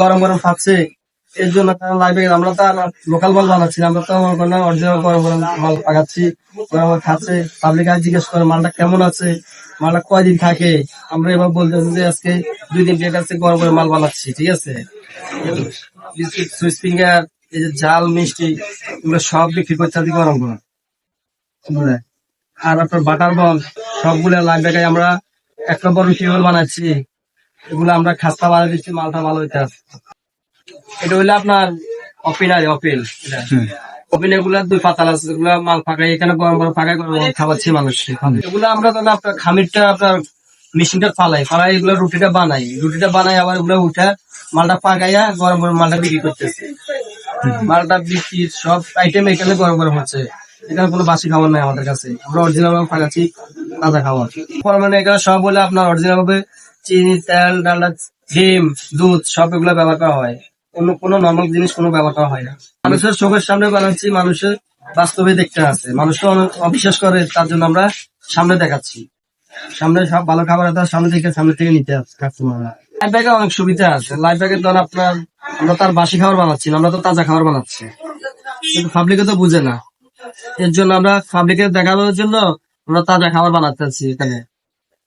গরম গরম খাচ্ছে, এর জন্য তারা লাইভে আমরা তো লোকাল মাল বানাচ্ছি আমরা তো অরিজিনাল গরম গরম মাল পাকাচ্ছি গরম খাচ্ছে। পাবলিক আজ জিজ্ঞেস করে মালটা কেমন আছে? মালটা কয়দিন থাকে? আমরা এবার বলতেছি যে আজকে দুই দিন ডেট আছে, গরম গরম মাল বানাচ্ছি, ঠিক আছে? বিস্কিট, সুইচ ফিঙ্গার এই যে জাল, মিষ্টি, এগুলো সব বিক্রি করতে আছি গরম গরম। আর আপনার বাটার বল সবগুলো লাইভ আমরা এক নম্বর টেবিল বানাচ্ছি। এগুলো আমরা খাস্তা বানিয়ে দিচ্ছি মালটা ভালো হইতে আছে। এটা হইল আপনার অপিনারি অপিল। অপিল এগুলা দুই পাতাল আছে এগুলা মাল ফাঁকাই এখানে গরম গরম ফাঁকাই গরম গরম খাওয়াচ্ছি মানুষ এগুলো আমরা তো না আপনার খামিরটা আপনার মেশিনটা ফালাই ফালাই এগুলো রুটিটা বানাই। রুটিটা বানাই আবার এগুলো উঠে মালটা পাকাইয়া গরম গরম মালটা বিক্রি করতেছে। মালটা বিক্রি সব আইটেম এখানে গরম গরম হচ্ছে। এখানে কোনো বাসি খাবার নাই আমাদের কাছে। আমরা অরিজিনাল ভাবে পাকাচ্ছি তাজা খাবার। পরে মানে এখানে সব বলে আপনার অরিজিনাল ভাবে চিনি, তেল, ডালডা, ডিম, দুধ, সব এগুলো ব্যবহার করা হয়। অন্য কোনো নর্মাল জিনিস কোনো ব্যবহার করা হয় না। মানুষের চোখের সামনে বানাচ্ছি, মানুষের বাস্তবে দেখতে আছে। মানুষকে অবিশ্বাস করে, তার জন্য আমরা সামনে দেখাচ্ছি। সামনে সব ভালো খাবার আছে, সামনে থেকে সামনে থেকে নিতে আসছে কাস্টমাররা লাইফ ব্যাগে অনেক সুবিধা আছে। লাইফ ব্যাগে ধর আপনার, আমরা তার বাসি খাবার বানাচ্ছি না, আমরা তো তাজা খাবার বানাচ্ছি। কিন্তু পাবলিকে তো বুঝে না। এর জন্য আমরা পাবলিকে দেখানোর জন্য আমরা তাজা খাবার বানাতে আছি এখানে।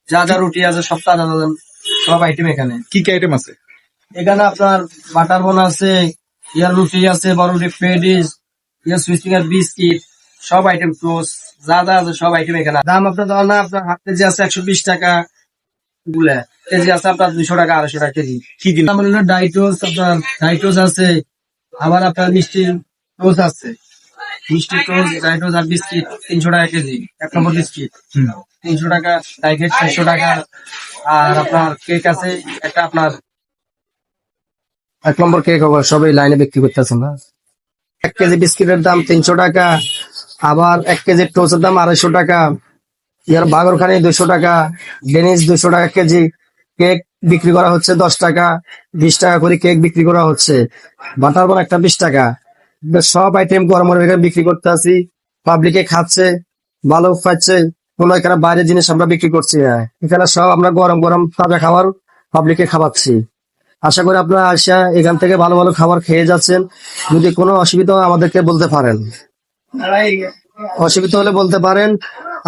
যা যা রুটি আছে সব তাজা সব আইটেম এখানে। কি কি আইটেম আছে? এখানে আপনার বাটার বোন আছে ইয়ার রুটি আছে বড় রুটি পেডিস ইয়ার সুইচিং এর বিস্কিট সব আইটেম টোস যা যা আছে সব আইটেম এখানে দাম আপনার ধরেন না আপনার হাফ কেজি আছে একশো বিশ টাকা গুলা। কেজি আছে আপনার দুশো টাকা আড়াইশো টাকা কেজি। কি কি আমার ডাইটোস আপনার ডাইটোস আছে আবার আপনার মিষ্টি টোস আছে। মিষ্টি টোস ডাইটোস আর বিস্কিট তিনশো টাকা কেজি এক নম্বর বিস্কিট। তিনশো টাকা প্যাকেট চারশো টাকা আর আপনার কেক আছে একটা আপনার এক নম্বর কেক হবে সবাই লাইনে বিক্রি করতেছে না? এক কেজি বিস্কিটের দাম তিনশো টাকা আবার এক কেজি টোসের দাম আড়াইশো টাকা ইয়ার বাগরখানি দুশো টাকা ডেনিস দুশো টাকা কেজি কেক বিক্রি করা হচ্ছে দশ টাকা বিশ টাকা করে কেক বিক্রি করা হচ্ছে বাটার বন একটা বিশ টাকা সব আইটেম গরম এখানে বিক্রি করতে আছি পাবলিকে খাচ্ছে, ভালো পাচ্ছে কোনো এখানে বাইরের জিনিস আমরা বিক্রি করছি এখানে সব আমরা গরম গরম তাজা খাবার পাবলিকে খাওয়াচ্ছি। আশা করি আপনারা আসা এখান থেকে ভালো ভালো খাবার খেয়ে যাচ্ছেন। যদি কোনো অসুবিধা আমাদেরকে বলতে পারেন। অসুবিধা হলে বলতে পারেন।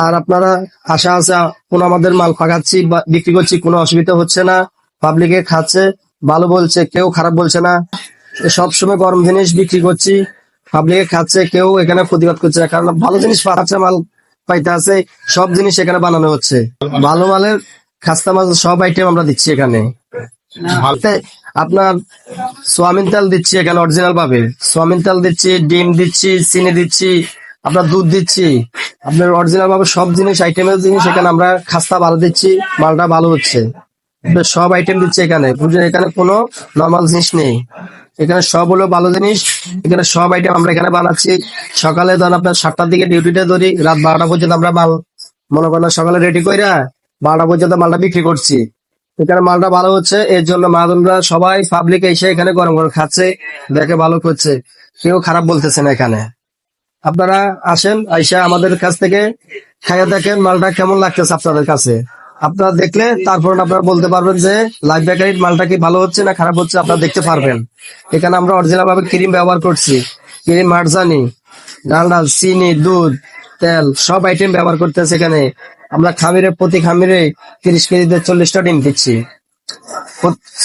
আর আপনারা আশা আছে কোনো আমাদের মাল পাকাচ্ছি বা বিক্রি করছি, কোনো অসুবিধা হচ্ছে না। পাবলিকে খাচ্ছে, ভালো বলছে, কেউ খারাপ বলছে না। সব সময় গরম জিনিস বিক্রি করছি। পাবলিকে খাচ্ছে, কেউ এখানে প্রতিবাদ করছে না। কারণ ভালো জিনিস পাঠাচ্ছে, মাল পাইতে আছে, সব জিনিস এখানে বানানো হচ্ছে। ভালো মালের খাস্তা মাছ সব আইটেম আমরা দিচ্ছি এখানে। আপনার সোয়াবিন তেল দিচ্ছি এখানে অরিজিনাল ভাবে। সোয়াবিন তেল দিচ্ছি, ডিম দিচ্ছি, চিনি দিচ্ছি, আপনার দুধ দিচ্ছি। আপনার অরিজিনাল ভাবে সব জিনিস আইটেমের জিনিস এখানে আমরা খাস্তা ভালো দিচ্ছি, মালটা ভালো হচ্ছে। সব আইটেম দিচ্ছি এখানে। এখানে কোনো নর্মাল জিনিস নেই। এখানে সব হলো ভালো জিনিস। এখানে সব আইটেম আমরা এখানে বানাচ্ছি। সকালে ধরেন আপনার সাতটার দিকে ডিউটিটা ধরি, রাত বারোটা পর্যন্ত আমরা মাল, মনে করেন সকালে রেডি কইরা বারোটা পর্যন্ত মালটা বিক্রি করছি। এখানে মালটা ভালো হচ্ছে, এর জন্য মাদনরা সবাই পাবলিক এসে এখানে গরম গরম খাচ্ছে, দেখে ভালো করছে। কেউ খারাপ বলতেছে না এখানে। আপনারা আসেন, আইসা আমাদের কাছ থেকে খাইয়া দেখেন মালটা কেমন লাগতেছে আপনাদের কাছে। আপনারা দেখলে তারপর আপনারা বলতে পারবেন যে লাইফ বেকারির মালটা কি ভালো হচ্ছে না খারাপ হচ্ছে আপনারা দেখতে পারবেন। এখানে আমরা অরিজিনাল ভাবে ক্রিম ব্যবহার করছি। ক্রিম মার্জানি ডালডা চিনি, দুধ, তেল, সব আইটেম ব্যবহার করতেছে এখানে। আমরা খামিরে প্রতি খামিরে তিরিশ কেজিতে চল্লিশটা ডিম দিচ্ছি।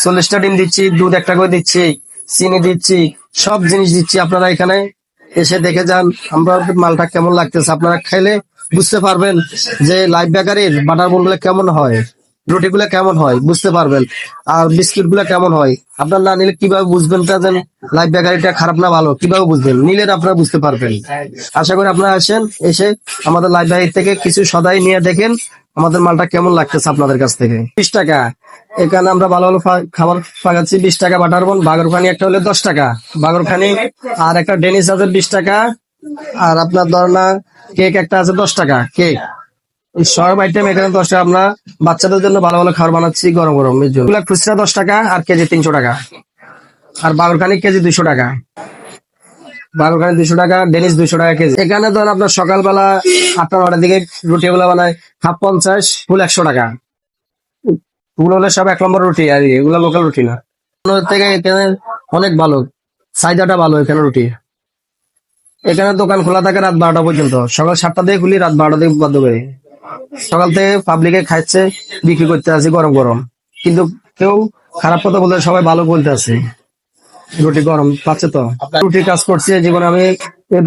চল্লিশটা ডিম দিচ্ছি, দুধ একটা করে দিচ্ছি, চিনি দিচ্ছি, সব জিনিস দিচ্ছি আপনারা এখানে। এসে দেখে যান আমরা মালটা কেমন লাগতেছে। আপনারা খাইলে বুঝতে পারবেন যে লাইফ বেকারির বাটার বোনগুলো কেমন হয়, রুটিগুলো কেমন হয়, বুঝতে পারবেন। আর বিস্কিট কেমন হয়, আপনার না নিলে কীভাবে বুঝবেন যেন লাইফ বেকারিটা খারাপ না ভালো, কীভাবে বুঝবেন? নিলে আপনারা বুঝতে পারবেন। আশা করি আপনারা আসেন, এসে আমাদের লাইফ বেকারি থেকে কিছু সদাই নিয়ে দেখেন আমাদের মালটা কেমন লাগতেছে আপনাদের কাছ থেকে। বিশ টাকা। এখানে আমরা ভালো ভালো খাবার পাকাচ্ছি বিশ টাকা বাটার বোন বাগরখানি একটা হলে দশ টাকা। বাগরখানি আর একটা ডেনিস আছে বিশ টাকা। আর আপনার ধরনা কেক একটা আছে দশ টাকা কেক সব আইটেম এখানে দশ টাকা। আমরা বাচ্চাদের জন্য ভালো ভালো খাবার বানাচ্ছি গরম গরম খুচরা দশ টাকা আর কেজি তিনশো টাকা। আর বাগরখানি কেজি দুইশো টাকা। বাগরখানি দুইশো টাকা, ডেনিস দুইশো টাকা কেজি। এখানে ধর আপনার সকালবেলা আটটা নটার দিকে রুটি গুলা বানায়, হাফ পঞ্চাশ, ফুল একশো টাকা। ফুল হলে সব এক নম্বর রুটি, আর এগুলো লোকাল রুটি না। থেকে এখানে অনেক ভালো, চাহিদাটা ভালো এখানে রুটি। এখানে দোকান খোলা থাকে রাত বারোটা পর্যন্ত। সকাল সাতটা থেকে খুলি রাত বারোটা থেকে বন্ধ করি। সকাল থেকে পাবলিকে খাচ্ছে বিক্রি করতে আছে গরম গরম। কিন্তু কেউ খারাপ কথা বলতে সবাই ভালো বলতে আছে। রুটি গরম পাচ্ছে তো। রুটি কাজ করছি জীবনে আমি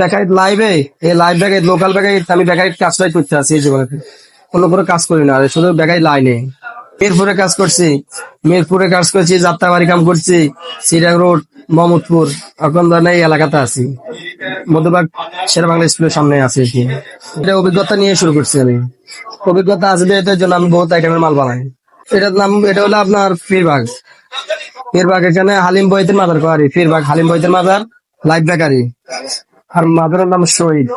দেখাই লাইভে এই লাইভ ব্যাগে লোকাল ব্যাগে আমি বেকারি কাজটাই করতে আছি এই জীবনে। কোনো কোনো কাজ করি না শুধু বেকারি লাইনে মিরপুরে কাজ করছি মিরপুরে কাজ করছি যাত্রাবাড়ি কাম করছি সিরাং রোড মোহাম্মদপুর এখন ধরেন এই এলাকাতে আছি। মধ্যভাগ শের বাংলা স্কুলের সামনে আছে কি। এটা অভিজ্ঞতা নিয়ে শুরু করছি আমি। অভিজ্ঞতা আছে এটার জন্য আমি বহুত আইটেমের মাল বানাই। এটার নাম, এটা হলো আপনার ফিরবাগ ফিরবাগ এখানে হালিম বইতের মাজার কোয়ারি ফিরবাগ হালিম বইতের মাজার লাইফ বেকারি। আর মাদারের নাম শহীদ।